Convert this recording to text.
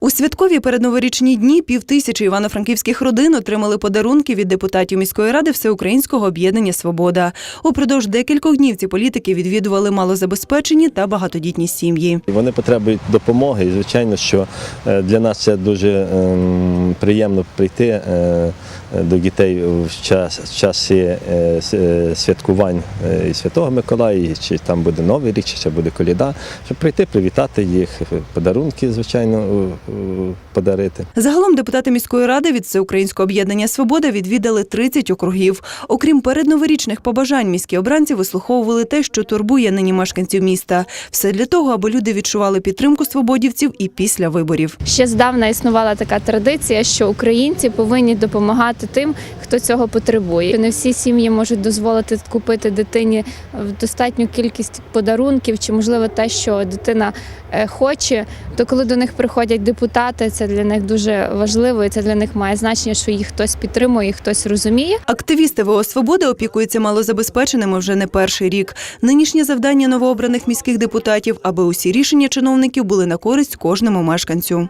У святкові передноворічні дні півтисячі івано-франківських родин отримали подарунки від депутатів міської ради Всеукраїнського об'єднання Свобода. Упродовж декількох днів ці політики відвідували малозабезпечені та багатодітні сім'ї. Вони потребують допомоги, і звичайно, що е, для нас це дуже ем, приємно прийти е, до дітей в час е, е, святкувань е, і Святого Миколая, чи там буде Новий рік, чи ще буде коліда, щоб прийти, привітати їх, е, подарунки, звичайно, е, е, подарити. Загалом депутати міської ради від Всеукраїнського об'єднання Свобода відвідали 30 округів. Окрім передноворічних побажань, міські обранці вислуховували те, що турбує нині мешканців міста. Все для того, аби люди відчували підтримку свободівців і після виборів. Ще здавна існувала така традиція, що українці повинні допомагати тим, хто цього потребує. Не всі сім'ї можуть дозволити купити дитині в достатню кількість подарунків, чи можливо те, що дитина е, хоче. То коли до них приходять депутати, це для них дуже важливо, і це для них має значення, що їх хтось підтримує, хтось розуміє. Активісти ВО «Свобода» опікуються малозабезпеченими вже не перший рік. Нинішнє завдання новообраних міських депутатів, аби усі рішення чиновників були на користь кожному мешканцю.